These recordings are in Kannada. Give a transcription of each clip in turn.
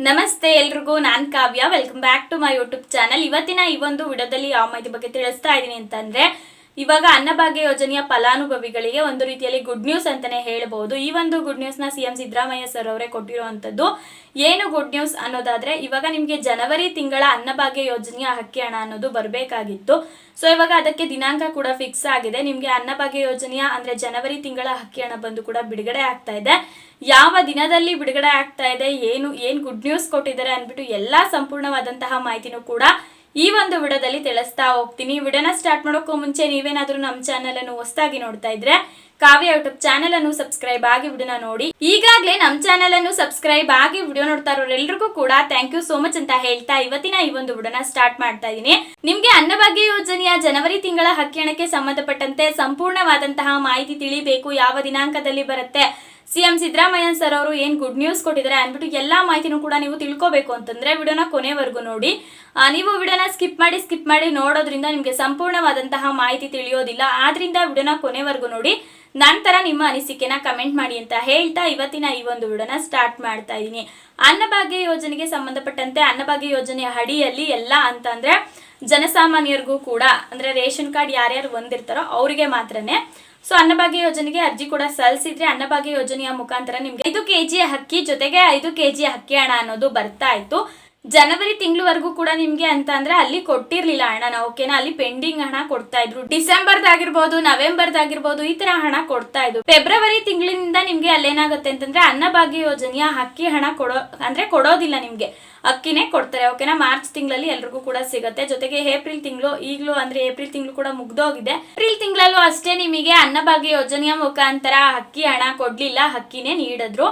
ನಮಸ್ತೆ ಎಲ್ರಿಗೂ, ನಾನ್ Kavya. Welcome back to my YouTube channel ಇವತ್ತಿನ ಈ ಒಂದು ವಿಡಿಯೋದಲ್ಲಿ ಯಾವ ಮಾಹಿತಿ ಬಗ್ಗೆ ತಿಳಿಸ್ತಾ ಇದ್ದೀನಿ ಅಂತಂದ್ರೆ ಇವಾಗ ಅನ್ನಭಾಗ್ಯ ಯೋಜನೆಯ ಫಲಾನುಭವಿಗಳಿಗೆ ಒಂದು ರೀತಿಯಲ್ಲಿ ಗುಡ್ ನ್ಯೂಸ್ ಅಂತಾನೆ ಹೇಳಬಹುದು ಈ ಒಂದು ಗುಡ್ ನ್ಯೂಸ್ನ ಸಿಎಂ ಸಿದ್ದರಾಮಯ್ಯ ಸರ್ ಅವರೇ ಕೊಟ್ಟಿರುವಂತದ್ದು. ಏನು ಗುಡ್ ನ್ಯೂಸ್ ಅನ್ನೋದಾದ್ರೆ, ಇವಾಗ ನಿಮ್ಗೆ ಜನವರಿ ತಿಂಗಳ ಅನ್ನಭಾಗ್ಯ ಯೋಜನೆಯ ಹಕ್ಕಿ ಹಣ ಅನ್ನೋದು ಬರಬೇಕಾಗಿತ್ತು. ಸೊ ಇವಾಗ ಅದಕ್ಕೆ ದಿನಾಂಕ ಕೂಡ ಫಿಕ್ಸ್ ಆಗಿದೆ. ನಿಮ್ಗೆ ಅನ್ನಭಾಗ್ಯ ಯೋಜನೆಯ ಅಂದ್ರೆ ಜನವರಿ ತಿಂಗಳ ಹಕ್ಕಿ ಹಣ ಬಂದು ಕೂಡ ಬಿಡುಗಡೆ ಆಗ್ತಾ ಇದೆ. ಯಾವ ದಿನದಲ್ಲಿ ಬಿಡುಗಡೆ ಆಗ್ತಾ ಇದೆ, ಏನು, ಏನ್ ಗುಡ್ ನ್ಯೂಸ್ ಕೊಟ್ಟಿದ್ದಾರೆ ಅಂದ್ಬಿಟ್ಟು ಎಲ್ಲಾ ಸಂಪೂರ್ಣವಾದಂತಹ ಮಾಹಿತಿನೂ ಕೂಡ ಈ ಒಂದು ವಿಡದಲ್ಲಿ ತಿಳಿಸ್ತಾ ಹೋಗ್ತೀನಿ. ವಿಡನ ಸ್ಟಾರ್ಟ್ ಮಾಡೋಕ್ಕೂ ಮುಂಚೆ ನೀವೇನಾದರೂ ನಮ್ಮ ಚಾನೆಲ್ ಅನ್ನು ಹೊಸದಾಗಿ ನೋಡ್ತಾ ಇದ್ರೆ ಕಾವ್ಯ ಯೂಟ್ಯೂಬ್ ಚಾನೆಲ್ ಅನ್ನು ಸಬ್ಸ್ಕ್ರೈಬ್ ಆಗಿ ವಿಡಿಯೋನ ನೋಡಿ. ಈಗಾಗಲೇ ನಮ್ಮ ಚಾನೆಲ್ ಅನ್ನು ಸಬ್ಸ್ಕ್ರೈಬ್ ಆಗಿ ವಿಡಿಯೋ ನೋಡ್ತಾ ಇರೋರೆಲ್ರಿಗೂ ಕೂಡ ಥ್ಯಾಂಕ್ ಯು ಸೋ ಮಚ್ ಅಂತ ಹೇಳ್ತಾ ಇವತ್ತಿನ ಈ ಒಂದು ವಿಡಿಯೋನ ಸ್ಟಾರ್ಟ್ ಮಾಡ್ತಾ ಇದ್ದೀನಿ ನಿಮ್ಗೆ ಅನ್ನಭಾಗ್ಯ ಯೋಜನೆಯ ಜನವರಿ ತಿಂಗಳ ಹಕ್ಕಿಣಕ್ಕೆ ಸಂಬಂಧಪಟ್ಟಂತೆ ಸಂಪೂರ್ಣವಾದಂತಹ ಮಾಹಿತಿ ತಿಳಿಬೇಕು, ಯಾವ ದಿನಾಂಕದಲ್ಲಿ ಬರುತ್ತೆ ಸಿಎಂ ಸಿದ್ದರಾಮಯ್ಯ ಸರ್ ಅವರು ಏನ್ ಗುಡ್ ನ್ಯೂಸ್ ಕೊಟ್ಟಿದ್ದಾರೆ ಅಂದ್ಬಿಟ್ಟು ಎಲ್ಲಾ ಮಾಹಿತಿನೂ ಕೂಡ ನೀವು ತಿಳ್ಕೋಬೇಕು ಅಂತಂದ್ರೆ ವಿಡಿಯೋನ ಕೊನೆವರೆಗೂ ನೋಡಿ. ನೀವು ವಿಡಿಯೋನ ಸ್ಕಿಪ್ ಮಾಡಿ ಸ್ಕಿಪ್ ಮಾಡಿ ನೋಡೋದ್ರಿಂದ ನಿಮಗೆ ಸಂಪೂರ್ಣವಾದಂತಹ ಮಾಹಿತಿ ತಿಳಿಯೋದಿಲ್ಲ. ಆದ್ರಿಂದ ವಿಡಿಯೋನ ಕೊನೆವರೆಗೂ ನೋಡಿ. ನಂತರ ನಿಮ್ಮ ಅನಿಸಿಕೆನ ಕಮೆಂಟ್ ಮಾಡಿ ಅಂತ ಹೇಳ್ತಾ ಇವತ್ತಿನ ಈ ಒಂದು ವಿಡಿಯೋನ ಸ್ಟಾರ್ಟ್ ಮಾಡ್ತಾ ಇದ್ದೀನಿ. ಅನ್ನಭಾಗ್ಯ ಯೋಜನೆಗೆ ಸಂಬಂಧಪಟ್ಟಂತೆ ಅನ್ನಭಾಗ್ಯ ಯೋಜನೆಯ ಅಡಿಯಲ್ಲಿ ಎಲ್ಲ ಅಂತ ಅಂದ್ರೆ ಜನಸಾಮಾನ್ಯರಿಗೂ ಕೂಡ, ಅಂದ್ರೆ ರೇಷನ್ ಕಾರ್ಡ್ ಯಾರ್ಯಾರು ಹೊಂದಿರ್ತಾರೋ ಅವರಿಗೆ ಮಾತ್ರನೇ. ಸೊ ಅನ್ನಭಾಗ್ಯ ಯೋಜನೆಗೆ ಅರ್ಜಿ ಕೂಡ ಸಲ್ಲಿಸಿದ್ರೆ ಅನ್ನಭಾಗ್ಯ ಯೋಜನೆಯ ಮುಖಾಂತರ ನಿಮ್ಗೆ ಐದು ಕೆಜಿ ಅಕ್ಕಿ ಜೊತೆಗೆ ಐದು ಕೆಜಿ ಅಕ್ಕಿ ಹಣ ಅನ್ನೋದು ಬರ್ತಾ ಇತ್ತು. ಜನವರಿ ತಿಂಗಳವರೆಗೂ ಕೂಡ ನಿಮ್ಗೆ ಅಂತ ಅಂದ್ರೆ ಅಲ್ಲಿ ಕೊಟ್ಟಿರ್ಲಿಲ್ಲ ಹಣನ ಓಕೆನಾ? ಅಲ್ಲಿ ಪೆಂಡಿಂಗ್ ಹಣ ಕೊಡ್ತಾ ಇದ್ರು. ಡಿಸೆಂಬರ್ದಾಗಿರ್ಬೋದು, ನವೆಂಬರ್ದಾಗಿರ್ಬೋದು ಈ ತರ ಹಣ ಕೊಡ್ತಾ ಇದ್ರು. ಫೆಬ್ರವರಿ ತಿಂಗಳಿನಿಂದ ನಿಮ್ಗೆ ಅಲ್ಲೇನಾಗುತ್ತೆ ಅಂತಂದ್ರೆ ಅನ್ನಭಾಗ್ಯ ಯೋಜನೆಯ ಅಕ್ಕಿ ಹಣ ಕೊಡೋ, ಅಂದ್ರೆ ಕೊಡೋದಿಲ್ಲ ನಿಮ್ಗೆ. ಅಕ್ಕಿನೇ ಕೊಡ್ತಾರೆ, ಓಕೆನಾ? ಮಾರ್ಚ್ ತಿಂಗಳಲ್ಲಿ ಎಲ್ರಿಗೂ ಕೂಡ ಸಿಗುತ್ತೆ. ಜೊತೆಗೆ ಏಪ್ರಿಲ್ ತಿಂಗಳು, ಈಗಲೂ ಅಂದ್ರೆ ಏಪ್ರಿಲ್ ತಿಂಗಳು ಕೂಡ ಮುಗ್ದೋಗಿದೆ. ಏಪ್ರಿಲ್ ತಿಂಗಳಲ್ಲೂ ಅಷ್ಟೇ ನಿಮಗೆ ಅನ್ನಭಾಗ್ಯ ಯೋಜನೆಯ ಮುಖಾಂತರ ಅಕ್ಕಿ ಹಣ ಕೊಡ್ಲಿಲ್ಲ, ಅಕ್ಕಿನೇ ನೀಡಿದ್ರು.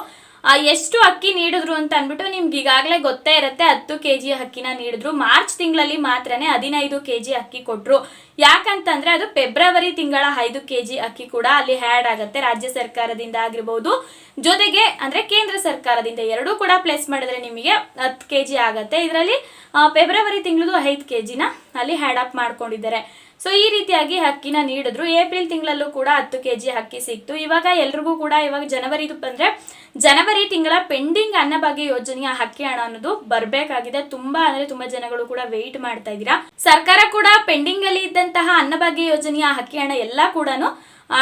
ಎಷ್ಟು ಅಕ್ಕಿ ನೀಡಿದ್ರು ಅಂತ ಅಂದ್ಬಿಟ್ಟು ನಿಮ್ಗೆ ಈಗಾಗಲೇ ಗೊತ್ತೇ ಇರುತ್ತೆ, ಹತ್ತು ಕೆ ಜಿ ಅಕ್ಕಿನ ನೀಡಿದ್ರು. ಮಾರ್ಚ್ ತಿಂಗಳಲ್ಲಿ ಮಾತ್ರನೇ ಹದಿನೈದು ಕೆ ಜಿ ಅಕ್ಕಿ ಕೊಟ್ಟರು ಯಾಕಂತಂದ್ರೆ ಅದು ಫೆಬ್ರವರಿ ತಿಂಗಳ ಐದು ಕೆ ಜಿ ಅಕ್ಕಿ ಕೂಡ ಅಲ್ಲಿ ಹ್ಯಾಡ್ ಆಗುತ್ತೆ, ರಾಜ್ಯ ಸರ್ಕಾರದಿಂದ ಆಗಿರ್ಬೋದು. ಜೊತೆಗೆ ಅಂದ್ರೆ ಕೇಂದ್ರ ಸರ್ಕಾರದಿಂದ ಎರಡೂ ಕೂಡ ಪ್ಲೇಸ್ ಮಾಡಿದ್ರೆ ನಿಮಗೆ ಹತ್ತು ಕೆ ಜಿ ಆಗುತ್ತೆ. ಇದರಲ್ಲಿ ಫೆಬ್ರವರಿ ತಿಂಗಳದು ಐದು ಕೆ ಜಿನ ಅಲ್ಲಿ ಹ್ಯಾಡ್ ಅಪ್ ಮಾಡ್ಕೊಂಡಿದ್ದಾರೆ. ಸೊ ಈ ರೀತಿಯಾಗಿ ಅಕ್ಕಿನ ನೀಡಿದ್ರು. ಏಪ್ರಿಲ್ ತಿಂಗಳಲ್ಲೂ ಕೂಡ ಹತ್ತು ಕೆ ಜಿ ಅಕ್ಕಿ ಸಿಕ್ತು. ಇವಾಗ ಎಲ್ರಿಗೂ ಕೂಡ ಇವಾಗ ಜನವರಿದು ಬಂದ್ರೆ ಜನವರಿ ತಿಂಗಳ ಪೆಂಡಿಂಗ್ ಅನ್ನಭಾಗ್ಯ ಯೋಜನೆಯ ಹಕ್ಕಿ ಹಣ ಅನ್ನೋದು ಬರಬೇಕಾಗಿದೆ. ತುಂಬಾ ಅಂದ್ರೆ ತುಂಬಾ ಜನಗಳು ಕೂಡ ವೆಯ್ಟ್ ಮಾಡ್ತಾ ಇದ್ದೀರಾ. ಸರ್ಕಾರ ಕೂಡ ಪೆಂಡಿಂಗ್ ಅಲ್ಲಿ ಇದ್ದಂತಹ ಅನ್ನಭಾಗ್ಯ ಯೋಜನೆಯ ಹಕ್ಕಿ ಹಣ ಎಲ್ಲ ಕೂಡ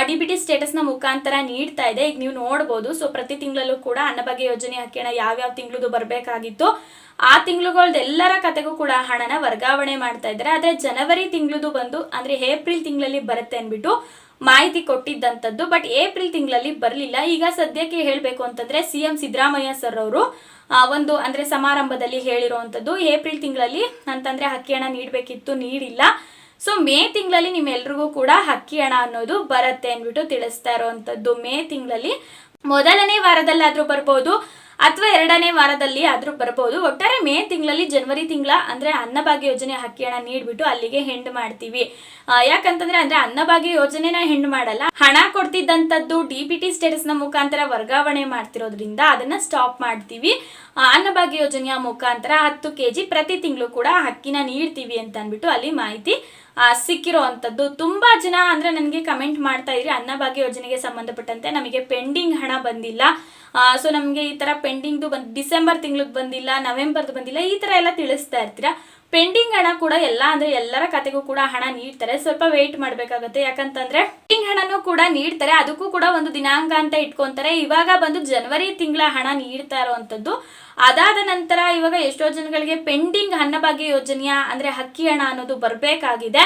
ಡಿಬಿಟಿ ಸ್ಟೇಟಸ್ನ ಮುಖಾಂತರ ನೀಡ್ತಾ ಇದೆ. ಈಗ ನೀವು ನೋಡಬಹುದು ಸೊ ಪ್ರತಿ ತಿಂಗಳಲ್ಲೂ ಕೂಡ ಅನ್ನಭಾಗ್ಯ ಯೋಜನೆ ಹಕ್ಕಿ ಹಣ ಯಾವ್ಯಾವ ತಿಂಗಳದು ಬರಬೇಕಾಗಿತ್ತು. ಆ ತಿಂಗಳುಗಳ್ದು ಎಲ್ಲರ ಕತೆಗೂ ಕೂಡ ಹಣನ ವರ್ಗಾವಣೆ ಮಾಡ್ತಾ ಇದ್ದಾರೆ. ಆದ್ರೆ ಜನವರಿ ತಿಂಗಳದು ಬಂದು, ಅಂದ್ರೆ ಏಪ್ರಿಲ್ ತಿಂಗಳಲ್ಲಿ ಬರುತ್ತೆ ಅಂದ್ಬಿಟ್ಟು ಮಾಹಿತಿ ಕೊಟ್ಟಿದ್ದಂಥದ್ದು ಬಟ್ ಏಪ್ರಿಲ್ ತಿಂಗಳಲ್ಲಿ ಬರಲಿಲ್ಲ. ಈಗ ಸದ್ಯಕ್ಕೆ ಹೇಳಬೇಕು ಅಂತಂದ್ರೆ ಸಿ ಎಂ ಸಿದ್ದರಾಮಯ್ಯ ಸರ್ ಅವರು ಒಂದು ಅಂದ್ರೆ ಸಮಾರಂಭದಲ್ಲಿ ಹೇಳಿರುವಂಥದ್ದು, ಏಪ್ರಿಲ್ ತಿಂಗಳಲ್ಲಿ ಅಂತಂದ್ರೆ ಹಕ್ಕಿ ಹಣ ನೀಡಬೇಕಿತ್ತು, ನೀಡಿಲ್ಲ. ಸೊ ಮೇ ತಿಂಗಳಲ್ಲಿ ನಿಮ್ಮೆಲ್ರಿಗೂ ಕೂಡ ಹಕ್ಕಿ ಹಣ ಅನ್ನೋದು ಬರುತ್ತೆ ಅಂದ್ಬಿಟ್ಟು ತಿಳಿಸ್ತಾ ಇರುವಂಥದ್ದು. ಮೇ ತಿಂಗಳಲ್ಲಿ ಮೊದಲನೇ ವಾರದಲ್ಲಾದ್ರೂ ಬರ್ಬೋದು. ಅಥವಾ ಎರಡನೇ ವಾರದಲ್ಲಿ ಆದ್ರೂ ಬರಬಹುದು ಒಟ್ಟಾರೆ ಮೇ ತಿಂಗಳಲ್ಲಿ ಜನವರಿ ತಿಂಗಳ ಅಂದ್ರೆ ಅನ್ನಭಾಗ್ಯ ಯೋಜನೆ ಹಕ್ಕಿಯನ್ನ ನೀಡ್ಬಿಟ್ಟು ಅಲ್ಲಿಗೆ ಹೆಂಡ್ ಮಾಡ್ತೀವಿ. ಯಾಕಂತಂದ್ರೆ ಅಂದ್ರೆ ಅನ್ನಭಾಗ್ಯ ಯೋಜನೆನ ಹೆಂಡ್ ಮಾಡಲ್ಲ. ಹಣ ಕೊಡ್ತಿದ್ದಂಥದ್ದು ಡಿ ಪಿ ಟಿ ಸ್ಟೇಟಸ್ನ ಮುಖಾಂತರ ವರ್ಗಾವಣೆ ಮಾಡ್ತಿರೋದ್ರಿಂದ ಅದನ್ನ ಸ್ಟಾಪ್ ಮಾಡ್ತೀವಿ. ಅನ್ನಭಾಗ್ಯ ಯೋಜನೆಯ ಮುಖಾಂತರ ಹತ್ತು ಕೆಜಿ ಪ್ರತಿ ತಿಂಗಳು ಕೂಡ ಅಕ್ಕಿನ ನೀಡ್ತೀವಿ ಅಂತ ಅಂದ್ಬಿಟ್ಟು ಅಲ್ಲಿ ಮಾಹಿತಿ ಸಿಕ್ಕಿರೋ ಅಂಥದ್ದು. ತುಂಬ ಜನ ಅಂದರೆ ನನಗೆ ಕಮೆಂಟ್ ಮಾಡ್ತಾ ಇದ್ರಿ, ಅನ್ನಭಾಗ್ಯ ಯೋಜನೆಗೆ ಸಂಬಂಧಪಟ್ಟಂತೆ ನಮಗೆ ಪೆಂಡಿಂಗ್ ಹಣ ಬಂದಿಲ್ಲ. ಸೊ ನಮಗೆ ಈ ಥರ ಪೆಂಡಿಂಗ್ದು ಬಂದು, ಡಿಸೆಂಬರ್ ತಿಂಗ್ಳಿಗೆ ಬಂದಿಲ್ಲ, ನವೆಂಬರ್ದು ಬಂದಿಲ್ಲ, ಈ ಥರ ಎಲ್ಲ ತಿಳಿಸ್ತಾ ಇರ್ತೀರಾ? ಪೆಂಡಿಂಗ್ ಹಣ ಕೂಡ ಎಲ್ಲ, ಅಂದ್ರೆ ಎಲ್ಲರ ಖಾತೆಗೂ ಕೂಡ ಹಣ ನೀಡ್ತಾರೆ. ಸ್ವಲ್ಪ ವೆಯ್ಟ್ ಮಾಡಬೇಕಾಗುತ್ತೆ. ಯಾಕಂತಂದ್ರೆ ಪೆಂಡಿಂಗ್ ಹಣನೂ ಕೂಡ ನೀಡ್ತಾರೆ. ಅದಕ್ಕೂ ಕೂಡ ಒಂದು ದಿನಾಂಕ ಅಂತ ಇಟ್ಕೊಂತಾರೆ. ಇವಾಗ ಬಂದು ಜನವರಿ ತಿಂಗಳ ಹಣ ನೀಡ್ತಾ ಇರುವಂತದ್ದು ಅದಾದ ನಂತರ ಇವಾಗ ಎಷ್ಟೋ ಜನಗಳಿಗೆ ಪೆಂಡಿಂಗ್ ಅನ್ನಭಾಗ್ಯ ಯೋಜನೆಯ, ಅಂದ್ರೆ ಹಕ್ಕಿ ಹಣ ಅನ್ನೋದು ಬರಬೇಕಾಗಿದೆ.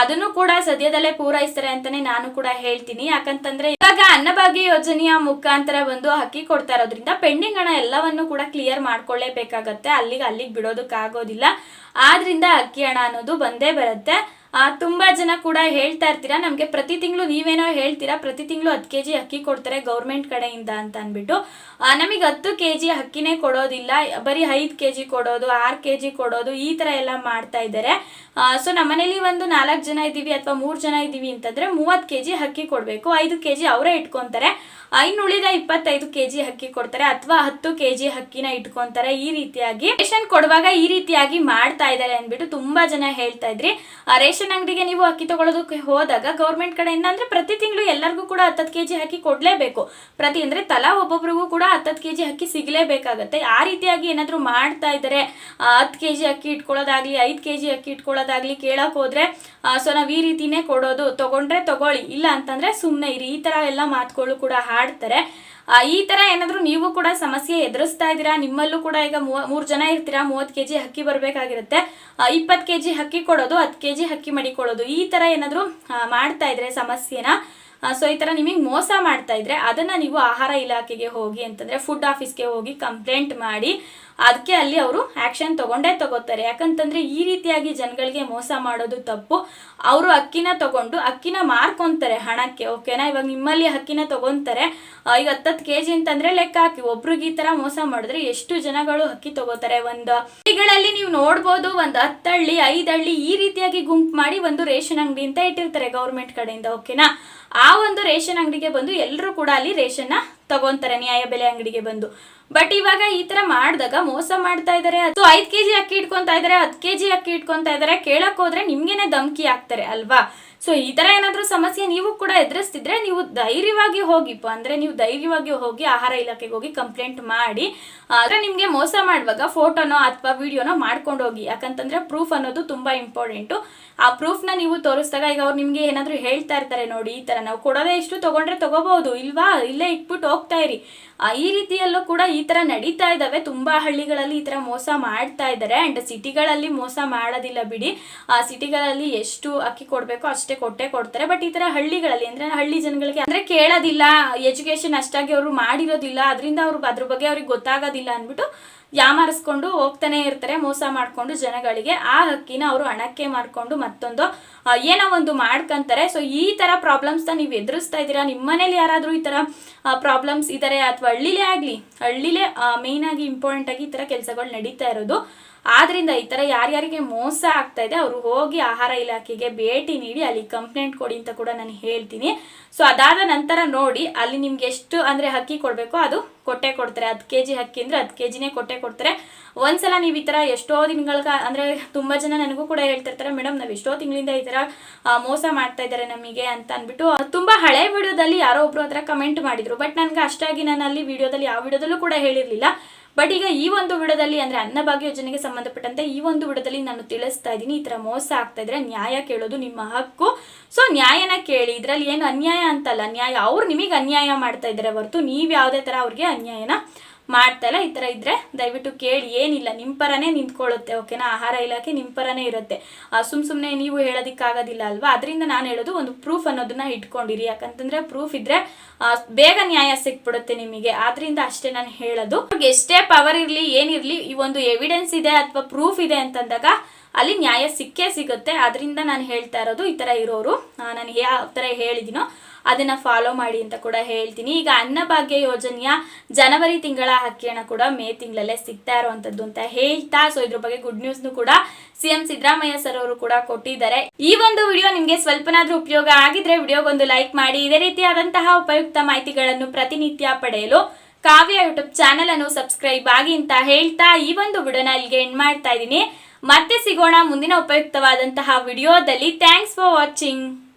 ಅದನ್ನು ಕೂಡ ಸದ್ಯದಲ್ಲೇ ಪೂರೈಸ್ತಾರೆ ಅಂತಾನೆ ನಾನು ಕೂಡ ಹೇಳ್ತೀನಿ. ಯಾಕಂತಂದ್ರೆ ಇವಾಗ ಅನ್ನಭಾಗ್ಯ ಯೋಜನೆಯ ಮುಖಾಂತರ ಒಂದು ಅಕ್ಕಿ ಕೊಡ್ತಾ ಇರೋದ್ರಿಂದ ಪೆಂಡಿಂಗ್ ಹಣ ಎಲ್ಲವನ್ನು ಕೂಡ ಕ್ಲಿಯರ್ ಮಾಡ್ಕೊಳ್ಳೇಬೇಕಾಗತ್ತೆ. ಅಲ್ಲಿಗೆ ಅಲ್ಲಿಗೆ ಬಿಡೋದಕ್ಕಾಗೋದಿಲ್ಲ. ಆದ್ರಿಂದ ಅಕ್ಕಿ ಹಣ ಅನ್ನೋದು ಬಂದೇ ಬರುತ್ತೆ. ತುಂಬಾ ಜನ ಕೂಡ ಹೇಳ್ತಾ ಇರ್ತೀರಾ? ನಮಗೆ ಪ್ರತಿ ತಿಂಗಳು ನೀವೇನೋ ಹೇಳ್ತೀರಾ? ಪ್ರತಿ ತಿಂಗಳು ಹತ್ತು ಕೆ ಜಿ ಅಕ್ಕಿ ಕೊಡ್ತಾರೆ ಗೌರ್ಮೆಂಟ್ ಕಡೆಯಿಂದ ಅಂತ ಅಂದ್ಬಿಟ್ಟು. ನಮಗೆ ಹತ್ತು ಕೆ ಜಿ ಅಕ್ಕಿನೇ ಕೊಡೋದಿಲ್ಲ. ಬರೀ ಐದು ಕೆ ಜಿ ಕೊಡೋದು, ಆರು ಕೆ ಜಿ ಕೊಡೋದು, ಈ ತರ ಎಲ್ಲ ಮಾಡ್ತಾ ಇದ್ದಾರೆ ಸೊ ನಮ್ಮನೇಲಿ ಒಂದು ನಾಲ್ಕು ಜನ ಇದ್ದೀವಿ ಅಥವಾ ಮೂರು ಜನ ಇದ್ದೀವಿ ಅಂತಂದ್ರೆ ಮೂವತ್ತು ಕೆ ಜಿ ಅಕ್ಕಿ ಕೊಡಬೇಕು. ಐದು ಕೆ ಜಿ ಅವರೇ ಇಟ್ಕೊಂತಾರೆ. ಇನ್ನು ಉಳಿದ ಇಪ್ಪತ್ತೈದು ಕೆ ಜಿ ಅಕ್ಕಿ ಕೊಡ್ತಾರೆ ಅಥವಾ ಹತ್ತು ಕೆ ಜಿ ಅಕ್ಕಿನ ಇಟ್ಕೊಂತಾರೆ. ಈ ರೀತಿಯಾಗಿ ರೇಷನ್ ಕೊಡುವಾಗ ಈ ರೀತಿಯಾಗಿ ಮಾಡ್ತಾ ಇದ್ದಾರೆ ಅಂದ್ಬಿಟ್ಟು ತುಂಬಾ ಜನ ಹೇಳ್ತಾ ಇದ್ರಿ. ಆ, ರೇಷನ್ ರೇಷನ್ ಅಂಗಡಿಗೆ ನೀವು ಅಕ್ಕಿ ತಗೊಳ್ಳೋದಕ್ಕೆ ಹೋದಾಗ ಗೌರ್ಮೆಂಟ್ ಕಡೆಯಿಂದ ಅಂದ್ರೆ ಪ್ರತಿ ತಿಂಗಳು ಎಲ್ಲರಿಗೂ ಕೂಡ ಹತ್ತತ್ತು ಕೆ ಜಿ ಅಕ್ಕಿ ಕೊಡಲೇಬೇಕು. ಪ್ರತಿ ಅಂದ್ರೆ ತಲಾ ಒಬ್ಬೊಬ್ರಿಗೂ ಕೂಡ ಹತ್ತತ್ತು ಕೆ ಜಿ ಅಕ್ಕಿ ಸಿಗಲೇಬೇಕಾಗತ್ತೆ. ಆ ರೀತಿಯಾಗಿ ಏನಾದರೂ ಮಾಡ್ತಾ ಇದ್ದಾರೆ ಹತ್ತು ಕೆ ಜಿ ಅಕ್ಕಿ ಇಟ್ಕೊಳ್ಳೋದಾಗ್ಲಿ, ಐದು ಕೆ ಜಿ ಅಕ್ಕಿ ಇಟ್ಕೊಳ್ಳೋದಾಗ್ಲಿ ಕೇಳಕ್ ಹೋದ್ರೆ ಸೊ ನಾವು ಈ ರೀತಿನೇ ಕೊಡೋದು. ತಗೊಂಡ್ರೆ ತಗೊಳ್ಳಿ. ಇಲ್ಲ ಅಂತಂದ್ರೆ ಸುಮ್ಮನೆ ಇರಿ. ಈ ತರ ಎಲ್ಲ ಮಾತುಗಳು ಕೂಡ ಹಾಡ್ತಾರೆ. ಈ ತರ ಏನಾದರೂ ನೀವು ಕೂಡ ಸಮಸ್ಯೆ ಎದುರಿಸ್ತಾ ಇದ್ದೀರಾ? ನಿಮ್ಮಲ್ಲೂ ಕೂಡ ಈಗ ಮೂರು ಜನ ಇರ್ತೀರಾ? ಮೂವತ್ತು ಕೆ ಜಿ ಅಕ್ಕಿ ಬರಬೇಕಾಗಿರುತ್ತೆ ಇಪ್ಪತ್ತು ಕೆ ಜಿ ಅಕ್ಕಿ ಕೊಡೋದು, ಹತ್ತು ಕೆ ಜಿ ಅಕ್ಕಿ ಮಡಿಕೊಳ್ಳೋದು ಈ ಥರ ಏನಾದರೂ ಮಾಡ್ತಾ ಇದ್ರೆ ಸಮಸ್ಯೆನ? ಸೊ ಈ ಥರ ನಿಮಗೆ ಮೋಸ ಮಾಡ್ತಾ ಇದ್ರೆ ಅದನ್ನು ನೀವು ಆಹಾರ ಇಲಾಖೆಗೆ ಹೋಗಿ ಅಂತಂದರೆ ಫುಡ್ ಆಫೀಸ್ಗೆ ಹೋಗಿ ಕಂಪ್ಲೇಂಟ್ ಮಾಡಿ ಅದಕ್ಕೆ ಅಲ್ಲಿ ಅವರು ಆ್ಯಕ್ಷನ್ ತಗೊಂಡೇ ತಗೋತಾರೆ. ಯಾಕಂತಂದ್ರೆ ಈ ರೀತಿಯಾಗಿ ಜನಗಳಿಗೆ ಮೋಸ ಮಾಡೋದು ತಪ್ಪು. ಅವರು ಅಕ್ಕಿನ ತಗೊಂಡು ಅಕ್ಕಿನ ಮಾರ್ಕೊತಾರೆ ಹಣಕ್ಕೆ ಓಕೆನಾ ಇವಾಗ ನಿಮ್ಮಲ್ಲಿ ಅಕ್ಕಿನ ತಗೊಂತಾರೆ. ಈಗ ಹತ್ತತ್ತು ಕೆ ಜಿ ಅಂತಂದ್ರೆ ಲೆಕ್ಕ ಹಾಕಿ. ಒಬ್ರಿಗೆ ಈ ತರ ಮೋಸ ಮಾಡಿದ್ರೆ ಎಷ್ಟು ಜನಗಳು ಅಕ್ಕಿ ತಗೋತಾರೆ? ಒಂದು ಹಳ್ಳಿಗಳಲ್ಲಿ ನೀವು ನೋಡ್ಬೋದು, ಒಂದು ಹತ್ತಳ್ಳಿ, ಐದಳ್ಳಿ ಈ ರೀತಿಯಾಗಿ ಗುಂಪು ಮಾಡಿ ಒಂದು ರೇಷನ್ ಅಂಗಡಿ ಅಂತ ಇಟ್ಟಿರ್ತಾರೆ ಗೌರ್ಮೆಂಟ್ ಕಡೆಯಿಂದ, ಓಕೆನಾ? ಆ ಒಂದು ರೇಷನ್ ಅಂಗಡಿಗೆ ಬಂದು ಎಲ್ಲರೂ ಕೂಡ ಅಲ್ಲಿ ರೇಷನ್ನ ತಗೊಂತಾರೆ, ನ್ಯಾಯ ಬೆಲೆ ಅಂಗಡಿಗೆ ಬಂದು. ಬಟ್ ಇವಾಗ ಈ ತರ ಮಾಡಿದಾಗ ಮೋಸ ಮಾಡ್ತಾ ಇದಾರೆ, ಅದು ಐದ್ ಕೆಜಿ ಅಕ್ಕಿ ಇಟ್ಕೊಂತ ಇದಾರೆ, ಹತ್ತು ಕೆಜಿ ಅಕ್ಕಿ ಇಟ್ಕೊಂತಾ ಇದಾರೆ, ಕೇಳಕ್ ಹೋದ್ರೆ ನಿಮ್ಗೆನೆ ಧಮ್ಕಿ ಆಗ್ತಾರೆ ಅಲ್ವಾ? ಸೊ ಈ ತರ ಏನಾದ್ರೂ ಸಮಸ್ಯೆ ನೀವು ಕೂಡ ಎದುರಿಸ್ತಿದ್ರೆ ನೀವು ಧೈರ್ಯವಾಗಿ ಹೋಗಿಪ್ಪ. ಅಂದ್ರೆ ನೀವು ಧೈರ್ಯವಾಗಿ ಹೋಗಿ ಆಹಾರ ಇಲಾಖೆಗೆ ಹೋಗಿ ಕಂಪ್ಲೇಂಟ್ ಮಾಡಿ ಆದ್ರೆ ನಿಮ್ಗೆ ಮೋಸ ಮಾಡುವಾಗ ಫೋಟೋನೋ ಅಥವಾ ವಿಡಿಯೋನೋ ಮಾಡ್ಕೊಂಡು ಹೋಗಿ. ಯಾಕಂತಂದ್ರೆ ಪ್ರೂಫ್ ಅನ್ನೋದು ತುಂಬಾ ಇಂಪಾರ್ಟೆಂಟು ಆ ಪ್ರೂಫ್ನ ನೀವು ತೋರಿಸಿದಾಗ ಈಗ ಅವ್ರು ನಿಮ್ಗೆ ಏನಾದ್ರು ಹೇಳ್ತಾ ಇರ್ತಾರೆ ನೋಡಿ, ಈ ತರ ನಾವು ಕೊಡೋದೇ ಇಷ್ಟು ತಗೊಂಡ್ರೆ ತಗೋಬಹುದು. ಇಲ್ವಾ? ಇಲ್ಲೇ ಇಟ್ಬಿಟ್ಟು ಹೋಗ್ತಾ ಇರಿ. ಈ ರೀತಿಯಲ್ಲೂ ಕೂಡ ಈ ತರ ನಡೀತಾ ಇದಾವೆ. ತುಂಬಾ ಹಳ್ಳಿಗಳಲ್ಲಿ ಈ ತರ ಮೋಸ ಮಾಡ್ತಾ ಇದ್ದಾರೆ ಅಂಡ್ ಸಿಟಿಗಳಲ್ಲಿ ಮೋಸ ಮಾಡೋದಿಲ್ಲ ಬಿಡಿ. ಆ ಸಿಟಿಗಳಲ್ಲಿ ಎಷ್ಟು ಅಕ್ಕಿ ಕೊಡ್ಬೇಕು ಅಷ್ಟೇ ಕೊಟ್ಟೆ ಕೊಡ್ತಾರೆ. ಬಟ್ ಈ ತರ ಹಳ್ಳಿಗಳಲ್ಲಿ ಅಂದ್ರೆ ಹಳ್ಳಿ ಜನಗಳಿಗೆ ಅಂದ್ರೆ ಕೇಳೋದಿಲ್ಲ. ಎಜುಕೇಶನ್ ಅಷ್ಟಾಗಿ ಅವರು ಮಾಡಿರೋದಿಲ್ಲ. ಅದರಿಂದ ಅವ್ರು ಅದ್ರ ಬಗ್ಗೆ ಅವ್ರಿಗೆ ಗೊತ್ತಾಗೋದಿಲ್ಲ ಅಂದ್ಬಿಟ್ಟು ಯಾಮಾರಿಸ್ಕೊಂಡು ಹೋಗ್ತಾನೆ ಇರ್ತಾರೆ, ಮೋಸ ಮಾಡ್ಕೊಂಡು ಜನಗಳಿಗೆ. ಆ ಹಕ್ಕಿನ ಅವರು ಹಣಕ್ಕೆ ಮಾಡ್ಕೊಂಡು ಮತ್ತೊಂದು ಏನೋ ಒಂದು ಮಾಡ್ಕೊಂತಾರೆ. ಸೊ ಈ ತರ ಪ್ರಾಬ್ಲಮ್ಸ್ ನೀವು ಎದುರಿಸ್ತಾ ಇದ್ದೀರಾ? ನಿಮ್ಮ ಮನೇಲಿ ಯಾರಾದರೂ ಈ ತರ ಪ್ರಾಬ್ಲಮ್ಸ್ ಇದ್ದಾರೆ ಅಥವಾ ಹಳ್ಳಿಲೇ ಆಗಲಿ ಹಳ್ಳಿಲೇ ಮೇಯ್ನ್ ಆಗಿ ಇಂಪಾರ್ಟೆಂಟ್ ಆಗಿ ಈ ತರ ಕೆಲಸಗಳು ನಡೀತಾ ಇರೋದು. ಆದ್ರಿಂದ ಈ ತರ ಯಾರ್ಯಾರಿಗೆ ಮೋಸ ಆಗ್ತಾ ಇದೆ, ಅವರು ಹೋಗಿ ಆಹಾರ ಇಲಾಖೆಗೆ ಭೇಟಿ ನೀಡಿ ಅಲ್ಲಿ ಕಂಪ್ಲೇಂಟ್ ಕೊಡಿ ಅಂತ ಕೂಡ ನಾನು ಹೇಳ್ತೀನಿ. ಸೊ ಅದಾದ ನಂತರ ನೋಡಿ, ಅಲ್ಲಿ ನಿಮ್ಗೆ ಎಷ್ಟು ಅಂದ್ರೆ ಹಕ್ಕಿ ಕೊಡ್ಬೇಕು ಅದು ಕೊಟ್ಟೆ ಕೊಡ್ತಾರೆ. ಹತ್ತು ಕೆ ಜಿ ಅಕ್ಕಿ ಅಂದ್ರೆ ಹತ್ತು ಕೆ ಜಿನೇ ಕೊಟ್ಟೆ ಕೊಡ್ತಾರೆ. ಒಂದ್ಸಲ ನೀವು ಈ ಥರ ಎಷ್ಟೋ ದಿನಗಳ ಅಂದ್ರೆ ತುಂಬಾ ಜನ ನನಗೂ ಕೂಡ ಹೇಳ್ತಿರ್ತಾರೆ ಮೇಡಮ್ ನಾವು ಎಷ್ಟೋ ತಿಂಗಳಿಂದ ಈ ಆ, ಮೋಸ ಮಾಡ್ತಾ ಇದ್ದಾರೆ ನಮಗೆ ಅಂತ ಅಂದ್ಬಿಟ್ಟು ತುಂಬ ತುಂಬಾ ಹಳೆ ವಿಡಿಯೋದಲ್ಲಿ ಯಾರೋ ಒಬ್ರು ಹತ್ರ ಕಮೆಂಟ್ ಮಾಡಿದ್ರು. ಬಟ್ ನನ್ಗೆ ಅಷ್ಟಾಗಿ ನಾನು ಅಲ್ಲಿ ವಿಡಿಯೋದಲ್ಲಿ ಯಾವ ವಿಡಿಯೋದಲ್ಲೂ ಕೂಡ ಹೇಳಿರ್ಲಿಲ್ಲ. ಬಟ್ ಈಗ ಈ ಒಂದು ವಿಡದಲ್ಲಿ ಅಂದ್ರೆ ಅನ್ನಭಾಗ್ಯ ಯೋಜನೆಗೆ ಸಂಬಂಧಪಟ್ಟಂತೆ ಈ ಒಂದು ವಿಡದಲ್ಲಿ ನಾನು ತಿಳಿಸ್ತಾ ಇದ್ದೀನಿ. ಈ ಥರ ಮೋಸ ಆಗ್ತಾ ಇದ್ರೆ ನ್ಯಾಯ ಕೇಳೋದು ನಿಮ್ಮ ಹಕ್ಕು. ಸೊ ನ್ಯಾಯನ ಕೇಳಿ, ಇದ್ರಲ್ಲಿ ಏನು ಅನ್ಯಾಯ ಅಂತಲ್ಲ, ನ್ಯಾಯ, ಅವ್ರು ನಿಮಗೆ ಅನ್ಯಾಯ ಮಾಡ್ತಾ ಇದ್ದಾರೆ ಹೊರತು ನೀವು ಯಾವುದೇ ತರ ಅವ್ರಿಗೆ ಅನ್ಯಾಯನ ಮಾಡ್ತಾ ಇಲ್ಲ ಈ ತರ ಇದ್ರೆ ದಯವಿಟ್ಟು ಕೇಳಿ. ಏನಿಲ್ಲ ನಿಮ್ಮ ಪರನೇ ನಿಂತ್ಕೊಳ್ಳುತ್ತೆ ಓಕೆನಾ ಆಹಾರ ಇಲಾಖೆ ನಿಮ್ಮ ಪರನೇ ಇರುತ್ತೆ. ಆ, ಸುಮ್ ಸುಮ್ಮನೆ ನೀವು ಹೇಳೋದಕ್ಕಾಗೋದಿಲ್ಲ ಅಲ್ವಾ? ಅದರಿಂದ ನಾನು ಹೇಳೋದು ಒಂದು ಪ್ರೂಫ್ ಅನ್ನೋದನ್ನ ಇಟ್ಕೊಂಡಿರಿ. ಯಾಕಂತಂದ್ರೆ ಪ್ರೂಫ್ ಇದ್ರೆ ಬೇಗ ನ್ಯಾಯ ಸಿಕ್ಬಿಡುತ್ತೆ ನಿಮಗೆ. ಆದ್ರಿಂದ ಅಷ್ಟೇ ನಾನು ಹೇಳೋದು. ಎಷ್ಟೇ ಪವರ್ ಇರಲಿ ಏನಿರಲಿ ಈ ಒಂದು ಎವಿಡೆನ್ಸ್ ಇದೆ ಅಥವಾ ಪ್ರೂಫ್ ಇದೆ ಅಂತಂದಾಗ ಅಲ್ಲಿ ನ್ಯಾಯ ಸಿಕ್ಕೇ ಸಿಗುತ್ತೆ. ಅದರಿಂದ ನಾನು ಹೇಳ್ತಾ ಇರೋದು ಈ ಥರ ಇರೋರು. ನಾನು ಯಾವ ಥರ ಹೇಳಿದ್ದೀನೋ ಅದನ್ನ ಫಾಲೋ ಮಾಡಿ ಅಂತ ಕೂಡ ಹೇಳ್ತೀನಿ. ಈಗ ಅನ್ನಭಾಗ್ಯ ಯೋಜನೆಯ ಜನವರಿ ತಿಂಗಳ ಅಕ್ಕಿ ಹಣ ಕೂಡ ಮೇ ತಿಂಗಳಲ್ಲೇ ಸಿಗ್ತಾ ಇರುವಂತದ್ದು ಅಂತ ಹೇಳ್ತಾ ಸೊ ಇದ್ರ ಬಗ್ಗೆ ಗುಡ್ ನ್ಯೂಸ್ನು ಕೂಡ ಸಿಎಂ ಸಿದ್ದರಾಮಯ್ಯ ಸರ್ ಅವರು ಕೂಡ ಕೊಟ್ಟಿದ್ದಾರೆ. ಈ ಒಂದು ವಿಡಿಯೋ ನಿಮಗೆ ಸ್ವಲ್ಪನಾದ್ರೂ ಉಪಯೋಗ ಆಗಿದ್ರೆ ವಿಡಿಯೋಗೊಂದು ಲೈಕ್ ಮಾಡಿ, ಇದೇ ರೀತಿಯಾದಂತಹ ಉಪಯುಕ್ತ ಮಾಹಿತಿಗಳನ್ನು ಪ್ರತಿನಿತ್ಯ ಪಡೆಯಲು ಕಾವ್ಯ ಯೂಟ್ಯೂಬ್ ಚಾನೆಲ್ ಅನ್ನು ಸಬ್ಸ್ಕ್ರೈಬ್ ಆಗಿ ಅಂತ ಹೇಳ್ತಾ ಈ ಒಂದು ವಿಡಿಯೋನ ಇಲ್ಲಿಗೆ ಎಂಡ್ ಮಾಡ್ತಾ ಇದ್ದೀನಿ. ಮತ್ತೆ ಸಿಗೋಣ ಮುಂದಿನ ಉಪಯುಕ್ತವಾದಂತಹ ವಿಡಿಯೋದಲ್ಲಿ ಥ್ಯಾಂಕ್ಸ್ ಫಾರ್ ವಾಚಿಂಗ್